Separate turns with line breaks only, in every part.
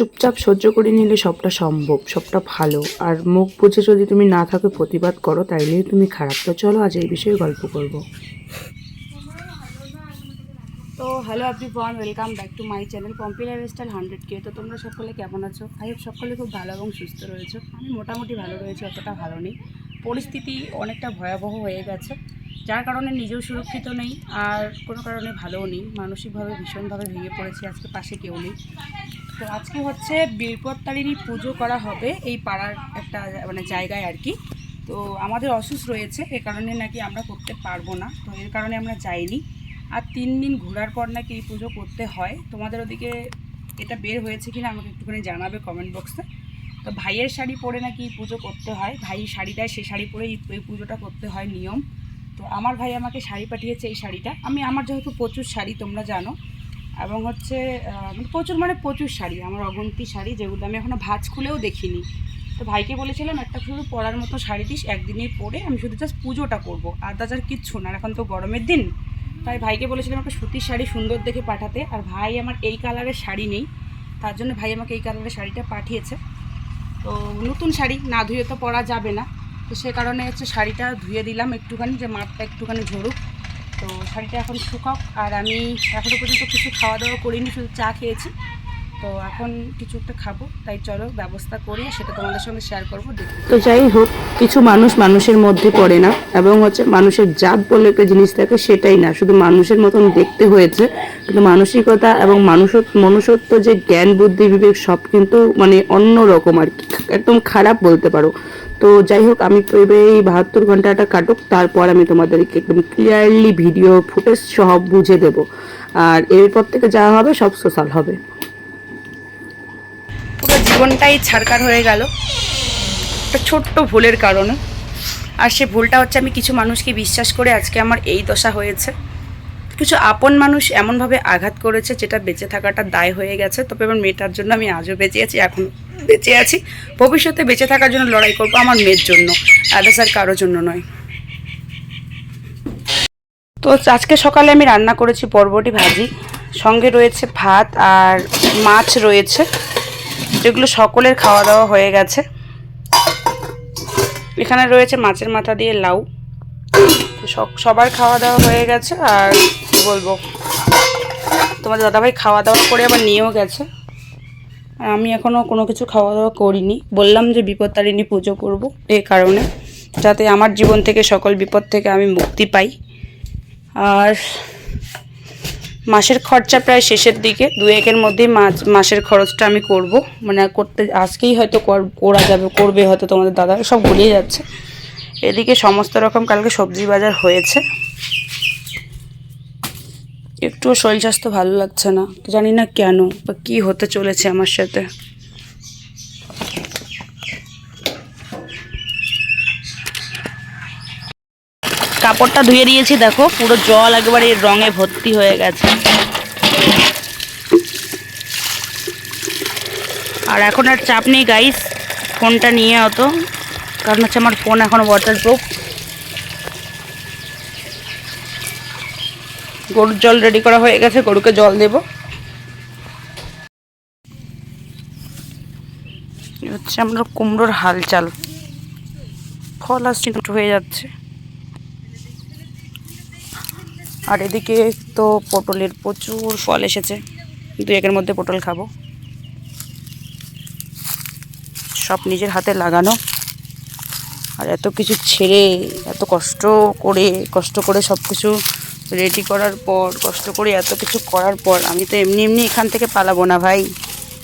চুপচাপ সহ্য করে নিলে সবটা সম্ভব, সবটা ভালো। আর মুখ বুঝে যদি তুমি না থাকে, প্রতিবাদ করো, তাইলেই তুমি খারাপ। তো চলো, আজ এই বিষয়ে গল্প করব। তো hello everyone welcome back to my channel Pompi lifestyle hundred K তো তোমরা সকলে কেমন আছো? আই সকলে খুব ভালো এবং সুস্থ রয়েছো। আমি মোটামুটি ভালো রয়েছি, অতটা ভালো নেই। পরিস্থিতি অনেকটা ভয়াবহ হয়ে গেছে। যার কারণে নিজেও সুরক্ষিত নেই, আর কোনো কারণে ভালোও নেই। মানসিকভাবে, ভীষণভাবে ভেঙে পড়েছি। আজকে পাশে কেউ নেই। তো আজকে হচ্ছে বীরপত্তারিণী পুজো করা হবে এই পাড়ার একটা মানে জায়গায় আর কি। তো আমাদের অসুস্থ রয়েছে, এ কারণে নাকি আমরা করতে পারব না। তো এর কারণে আমরা যাইনি। আর তিন দিন ঘোরার পর নাকি এই পুজো করতে হয়। তোমাদের ওদিকে এটা বের হয়েছে কিনা আমাকে একটুখানি জানাবে কমেন্ট বক্সে তো ভাইয়ের শাড়ি পরে নাকি এই পুজো করতে হয়। ভাই শাড়ি দেয় সেই শাড়ি পরে এই- পুজোটা করতে হয় নিয়ম। তো আমার ভাই আমাকে শাড়ি পাঠিয়েছে এই শাড়িটা। আমি, আমার যেহেতু প্রচুর শাড়ি, তোমরা জানো। এবং হচ্ছে মানে প্রচুর মানে প্রচুর শাড়ি, আমার অগন্তি শাড়ি যেগুলো আমি এখনও ভাজ খুলেও দেখিনি। তো ভাইকে বলেছিলাম, একটা শুধু পরার মতো শাড়ি দিস, একদিনেই পরে আমি শুধু জাস্ট পুজোটা করব, আর তাছাড়া কিচ্ছু না এখন তো গরমের দিন। তাই ভাইকে বলেছিলাম একটা সুতির শাড়ি সুন্দর দেখে পাঠাতে, আর ভাই আমার এই কালারের শাড়ি নেই, তার জন্য ভাই আমাকে এই কালারের শাড়িটা পাঠিয়েছে। তো নতুন শাড়ি, না ধুয়ে তো পরা যাবে না। তো সে কারণে হচ্ছে শাড়িটা ধুয়ে দিলাম একটুখানি, যে মাঠটা একটুখানি ঝরুক। তো শাড়িটা এখন শুকাক, আর আমি এখনও পর্যন্ত কিছু খাওয়া দাওয়া করিনি, শুধু চা খেয়েছি। তো এখন কিছু একটা খাব, তাই চলো ব্যবস্থা করি সেটা তোমাদের সঙ্গে শেয়ার করব তো যাই হোক, কিছু মানুষ মানুষের মধ্যে পড়ে না, এবং হচ্ছে মানুষের জাত বলে একটা জিনিস থাকে, সেটাই না। শুধু মানুষের মতন দেখতে হয়েছে, কিন্তু মানসিকতা এবং মানুষ মনুষ্যত্ব যে জ্ঞান, বুদ্ধি, বিবেক, সব কিন্তু মানে অন্য রকম আর কি, একদম খারাপ বলতে পারো। তো যাই হোক, আমি এই বাহাত্তর ঘন্টাটা কাটুক, তারপর আমি তোমাদেরকে একদম ক্লিয়ারলি ভিডিও ফুটেজ সহ বুঝে দেব। আর এরপর থেকে যা হবে, সব সোশ্যাল হবে। পুরো জীবনটাই ছাড়কার হয়ে গেল। একটা ছোট্ট ভুলের কারণে। আর সে ভুলটা হচ্ছে, আমি কিছু মানুষকে বিশ্বাস করে আজকে আমার এই দশা হয়েছে। কিছু আপন মানুষ এমনভাবে আঘাত করেছে যেটা বেঁচে থাকাটা দায় হয়ে গেছে। তবে আমার মেয়েটার জন্য আমি আজও বেঁচে আছি, এখন বেঁচে আছি। ভবিষ্যতে বেঁচে থাকার জন্য লড়াই করব আমার মেয়ের জন্য আদার্স আর কারোর জন্য নয়। তো আজকে সকালে আমি রান্না করেছি বরবটি ভাজি, সঙ্গে রয়েছে ভাত আর মাছ রয়েছে, যেগুলো সকলের খাওয়া দাওয়া হয়ে গেছে। এখানে রয়েছে মাছের মাথা দিয়ে লাউ। সবার খাওয়া দাওয়া হয়ে গেছে আর বলব? তোমাদের দাদাভাই খাওয়া দাওয়া করে আবার নিয়েও গেছে। আমি এখনও কোনো কিছু খাওয়া দাওয়া করিনি। বললাম যে বিপত্তারিণী পুজো করব এই কারণে, যাতে আমার জীবন থেকে সকল বিপদ থেকে আমি মুক্তি পাই। আর মাসের খরচা প্রায় শেষের দিকে দু একের মধ্যেই মাস মাসের খরচটা আমি করব। মানে করতে, আজকেই হয়তো কর- করা যাবে, করবে হয়তো তোমাদের দাদা, সব গুলিয়ে যাচ্ছে। এদিকে সমস্ত রকম কালকে সবজি বাজার হয়েছে। একটুও শরীর স্বাস্থ্য ভালো লাগছে না। জানি না কেন বা কী হতে চলেছে আমার সাথে। কাপড়টা ধুয়ে দিয়েছি, দেখো, পুরো জল একেবারে রঙে ভর্তি হয়ে গেছে। আর এখন আর চাপ নেই গাইস ফোনটা নিয়ে অত কারণ হচ্ছে আমার ফোন এখন ওয়াটারপ্রুফ গরুর জল রেডি করা হয়ে গেছে, গরুকে জল দেব। হচ্ছে আমরা কুমড়োর হালচাল ফল আসছে, দুটো হয়ে যাচ্ছে। আর এদিকে তো পটলের প্রচুর ফল এসেছে। দু একের মধ্যে পটল খাব। সব নিজের হাতে লাগানো। আর এত কিছু ছেড়ে, এত কষ্ট করে কষ্ট করে সব কিছু রেডি করার পর, কষ্ট করে এত কিছু করার পর আমি তো এমনি এমনি এখান থেকে পালাবো না ভাই।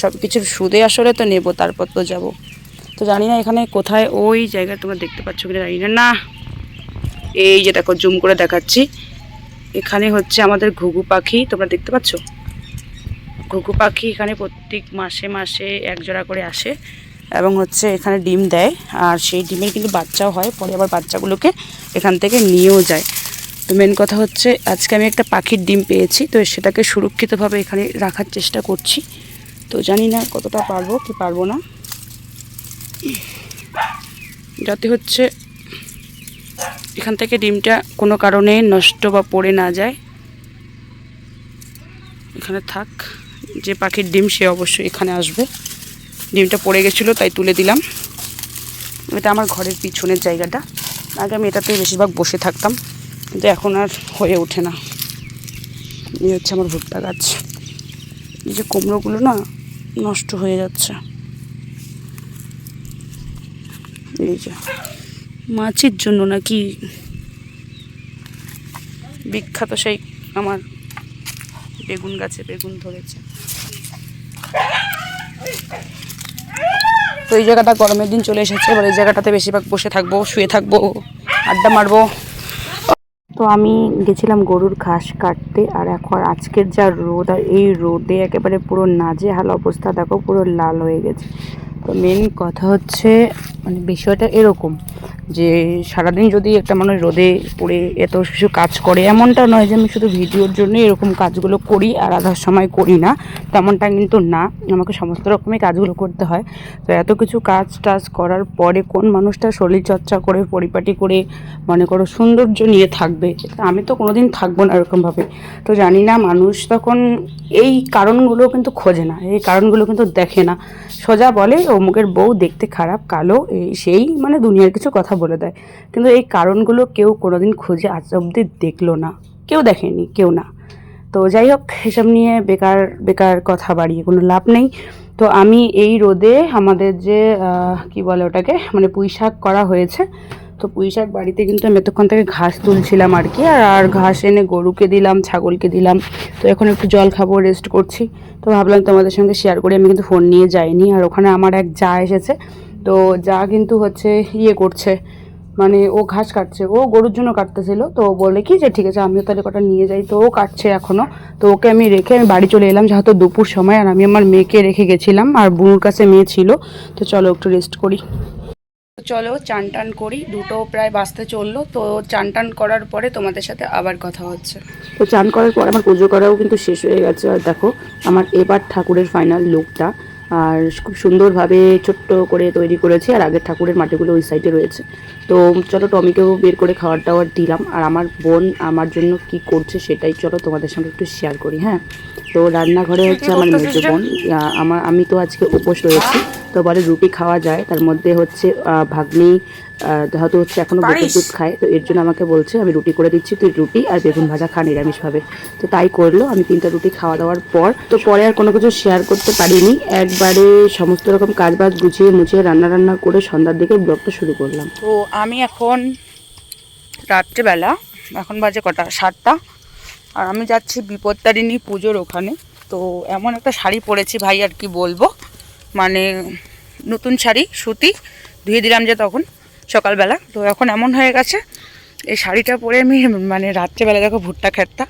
সব কিছুর সুদে আসলে তো নেব, তারপর তো যাব। তো জানি না এখানে কোথায় ওই জায়গায় তোমরা দেখতে পাচ্ছ কিনা, জানি না। না, এই যে দেখো, জুম করে দেখাচ্ছি। এখানে হচ্ছে আমাদের ঘুঘু পাখি, তোমরা দেখতে পাচ্ছ? ঘুঘু পাখি এখানে প্রত্যেক মাসে মাসে এক জোড়া করে আসে এবং হচ্ছে এখানে ডিম দেয়। আর সেই ডিমের কিন্তু বাচ্চাও হয়, পরে আবার বাচ্চাগুলোকে এখান থেকে নিয়েও যায়। তো মেন কথা হচ্ছে, আজকে আমি একটা পাখির ডিম পেয়েছি, তো সেটাকে সুরক্ষিতভাবে এখানে রাখার চেষ্টা করছি। তো জানি না কতটা পারব, কি পারব না। যাতে হচ্ছে এখান থেকে ডিমটা কোনো কারণে নষ্ট বা পড়ে না যায়। এখানে থাক, যে পাখির ডিম সে অবশ্যই এখানে আসবে। ডিমটা পড়ে গেছিল, তাই তুলে দিলাম। এটা আমার ঘরের পিছনের জায়গাটা। আগে আমি এটাতেই বেশিরভাগ বসে থাকতাম। কিন্তু এখন আর হয়ে ওঠে না। এই হচ্ছে আমার ভুট্টা গাছ। এই যে কুমড়োগুলো না নষ্ট হয়ে যাচ্ছে। এই যে মাছের জন্য নাকি বিখ্যাত সেই আমার বেগুন গাছে বেগুন ধরেছে। তো এই জায়গাটা গরমের দিন চলে এসেছে। এবার এই জায়গাটাতে বেশিরভাগ বসে থাকব, শুয়ে থাকব, আড্ডা মারবো। তো আমি গেছিলাম গরুর ঘাস কাটতে আর এখন আজকের যা রোদ আর এই রোদে একেবারে পুরো নাজেহাল অবস্থা, দেখো পুরো লাল হয়ে গেছে। তো মেন কথা হচ্ছে মানে বিষয়টা এরকম যে সারাদিন যদি একটা মানুষ রোদে পড়ে এত কিছু কাজ করে, এমনটা নয় যে আমি শুধু ভিডিওর জন্য এরকম কাজগুলো করি আর আধার সময় করি না, তেমনটা কিন্তু না। আমাকে সমস্ত রকমই কাজগুলো করতে হয়। তো এত কিছু কাজ টাজ করার পরে কোন মানুষটা শরীরচর্চা করে, পরিপাটি করে, মনে করো সৌন্দর্য নিয়ে থাকবে আমি তো কোনোদিন থাকব না এরকমভাবে। তো জানি না, মানুষ তখন এই কারণগুলো কিন্তু খোঁজে না, এই কারণগুলো কিন্তু দেখে না। সোজা বলে, অমুকের বউ দেখতে খারাপ, কালো সেই মানে দুনিয়ার কিছু কথা বলে দেয়। কিন্তু এই কারণগুলো কেউ কোনোদিন খুঁজে আজ অব্দি দেখল না। কেউ দেখেনি, কেউ না। তো যাই হোক, এসব নিয়ে বেকার বেকার কথা বাড়িয়ে কোনো লাভ নেই। তো আমি এই রোদে আমাদের যে কি বলে ওটাকে মানে পুঁই শাক করা হয়েছে, তো পুঁই শাক বাড়িতে কিন্তু আমি এতক্ষণ থেকে ঘাস তুলছিলাম আর কি, আর আর ঘাস এনে গরুকে দিলাম, ছাগলকে দিলাম। তো এখন একটু জল খাব রেস্ট করছি। তো ভাবলাম তোমাদের সঙ্গে শেয়ার করি, আমি কিন্তু ফোন নিয়ে যাইনি। আর ওখানে আমার এক যা এসেছে তো যা কিন্তু হচ্ছে ইয়ে করছে। মানে ও ঘাস কাটছে। ও গরুর জন্য কাটতেছিল। তো বলে কি যে, ঠিক আছে, আমিও তাহলে কটা নিয়ে যাই। তো ও কাটছে এখনও তো ওকে আমি রেখে আমি বাড়ি চলে এলাম যেহেতু দুপুর সময়। আর আমি আমার মেয়েকে রেখে গেছিলাম। আর বুনুর কাছে মেয়ে ছিল। তো চলো একটু রেস্ট করি। চলো চান টান করি। দুটো প্রায় বাঁচতে চলল। তো চান টান করার পরে তোমাদের সাথে আবার কথা হচ্ছে। তো চান করার পর আমার পুজো করাও কিন্তু শেষ হয়ে গেছে। আর দেখো, আমার এবার ঠাকুরের ফাইনাল লুকটা আর খুব সুন্দরভাবে ছোট্ট করে তৈরি করেছি আর আগের ঠাকুরের মাটিগুলো ওই সাইডে রয়েছে। তো চলো টমিকেও বের করে খাওয়ার টাওয়ার দিলাম আর আমার বোন আমার জন্য কি করছে সেটাই চলো তোমাদের সঙ্গে একটু শেয়ার করি হ্যাঁ? তো রান্নাঘরে হচ্ছে আমার মেজ বোন আমার আমি তো আজকে উপোস রয়েছি। তো বলে রুটি খাওয়া যায় তার মধ্যে হচ্ছে ভাগ্নি যেহেতু হচ্ছে এখনও বুকের দুধ খায় তো এর জন্য আমাকে বলছে আমি রুটি করে দিচ্ছি তুই রুটি আর বেগুন ভাজা খা নিরামিষভাবে। তো তাই করল আমি তিনটা রুটি খাওয়া দাওয়ার পর তো পরে আর কোনো কিছু শেয়ার করতে পারিনি। একবারে সমস্ত রকম কাজ বাজ গুছিয়ে মুছিয়ে রান্না রান্না করে সন্ধ্যার দিকে ব্লগটা শুরু করলাম। তো আমি এখন রাত্রেবেলা এখন বাজে কটা? সাতটা। আর আমি যাচ্ছি বিপত্তারিণী পুজোর ওখানে। তো এমন একটা শাড়ি পরেছি ভাই আর কি বলব? মানে নতুন শাড়ি, সুতি, ধুয়ে দিলাম যে তখন, সকালবেলা। তো এখন এমন হয়ে গেছে, এই শাড়িটা পরে আমি মানে রাত্রেবেলা দেখো ভুট্টা খেতটা।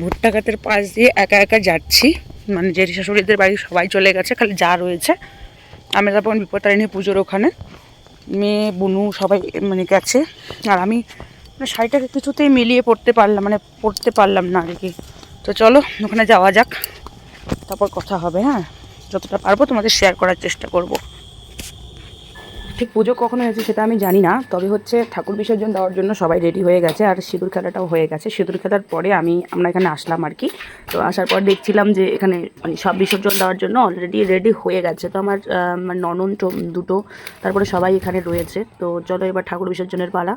ভুট্টা খেতের পাশ দিয়ে একা একা যাচ্ছি। মানে জেঠি শাশুড়িদের বাড়ি সবাই চলে গেছে, খালি যা রয়েছে। আমি তারপর বিপত্তারিণী পুজোর ওখানে। মেয়ে, বুনু সবাই মানে গেছে। আর আমি মানে শাড়িটাকে কিছুতেই মিলিয়ে পড়তে পারলাম মানে পড়তে পারলাম না আর কি। তো চলো, ওখানে যাওয়া যাক। তারপর কথা হবে হ্যাঁ? যতটা পারব তোমাদের শেয়ার করার চেষ্টা করব। ঠিক পুজো কখন হয়েছে সেটা আমি জানি না, তবে হচ্ছে ঠাকুর বিসর্জন দেওয়ার জন্য সবাই রেডি হয়ে গেছে, আর সিঁদুর খেলাটাও হয়ে গেছে। সিঁদুর খেলার পরে আমি, আমরা এখানে আসলাম আর কি। তো আসার পর দেখছিলাম যে এখানে মানে সব বিসর্জন দেওয়ার জন্য অলরেডি রেডি হয়ে গেছে। তো আমার ননন দুটো, তারপরে সবাই এখানে রয়েছে। তো চলো এবার ঠাকুর বিসর্জনের পালা।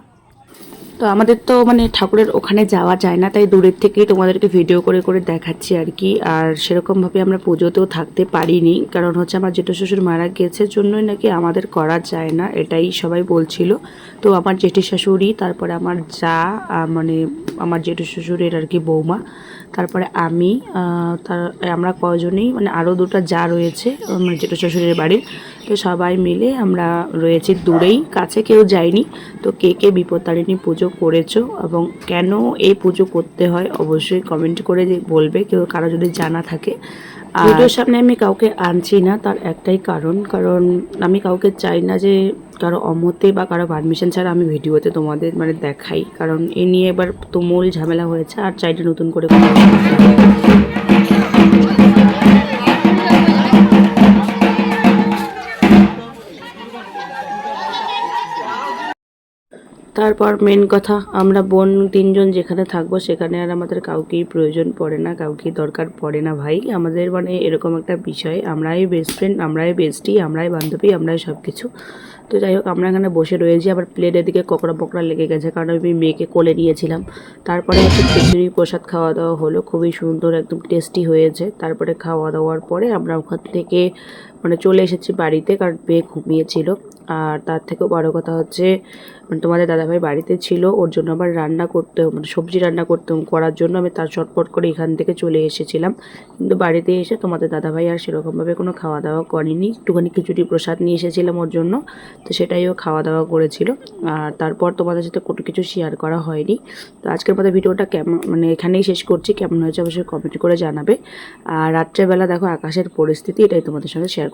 তো আমাদের তো মানে ঠাকুরের ওখানে যাওয়া যায় না, তাই দূরের থেকেই তোমাদেরকে ভিডিও করে করে দেখাচ্ছি আর কি। আর সেরকমভাবে আমরা পুজোতেও থাকতে পারিনি, কারণ হচ্ছে আমার জেঠু শ্বশুর মারা গেছে জন্যই নাকি আমাদের করা যায় না, এটাই সবাই বলছিল। তো আমার জেঠি শাশুড়ি, তারপরে আমার যা মানে আমার জেঠু শ্বশুরের আর কি বৌমা, তারপরে আমি তার, আমরা কজনেই মানে আরও দুটো যা রয়েছে, আমার জেঠু শ্বশুরের বাড়ির তো সবাই মিলে আমরা রয়েছি দূরেই, কাছে কেউ যায়নি। তো কে কে বিপত্তারিণী পুজো করেছ এবং কেন এই পুজো করতে হয় অবশ্যই কমেন্ট করে বলবে, কেউ কারও যদি জানা থাকে। ভিডিওর সামনে আমি কাউকে আনছি না, তার একটাই কারণ কারণ আমি কাউকে চাই না যে কারও অমতে বা কারও পারমিশন ছাড়া আমি ভিডিওতে তোমাদের মানে দেখাই। কারণ এ নিয়ে এবার তুমুল ঝামেলা হয়েছে, আর চাইটা নতুন করে
তারপর মেন কথা, আমরা বোন তিনজন যেখানে থাকব সেখানে আর আমাদের কাউকেই প্রয়োজন পড়ে না কাউকেই দরকার পড়ে না ভাই। আমাদের মানে এরকম একটা বিষয়, আমরাই বেস্ট ফ্রেন্ড আমরাই বেস্টি আমরাই বান্ধবী, আমরাই সব কিছু তো যাই হোক, আমরা এখানে বসে রয়েছি, আবার প্লেটের দিকে ককড়া পকড়া লেগে গেছে, কারণ আমি মেয়েকে কোলে নিয়েছিলাম। তারপরে হচ্ছে খিচুড়ি, প্রসাদ খাওয়া দাওয়া হলো, খুবই সুন্দর, একদম টেস্টি হয়েছে। তারপরে খাওয়া দাওয়ার পরে আমরা ওখান থেকে মানে চলে এসেছি বাড়িতে, কারণ মেয়ে ঘুমিয়েছিল। আর তার থেকেও বড় কথা হচ্ছে মানে তোমাদের দাদাভাই বাড়িতে ছিল, ওর জন্য আবার রান্না করতে মানে সবজি রান্না করতে করার জন্য আমি তার চটপট করে এখান থেকে চলে এসেছিলাম। কিন্তু বাড়িতে এসে তোমাদের দাদাভাই আর সেরকমভাবে কোনো খাওয়া দাওয়া করেনি। একটুখানি খিচুড়ি প্রসাদ নিয়ে এসেছিলাম ওর জন্য, তো সেটাই ও খাওয়া দাওয়া করেছিল। আর তারপর তোমাদের সাথে কোনো কিছু শেয়ার করা হয়নি। তো আজকের মতো ভিডিওটা কেমন মানে এখানেই শেষ করছি। কেমন হয়েছে অবশ্যই কমেন্ট করে জানাবে। আর রাত্রেবেলা দেখো আকাশের পরিস্থিতি, এটাই তোমাদের সঙ্গে শেয়ার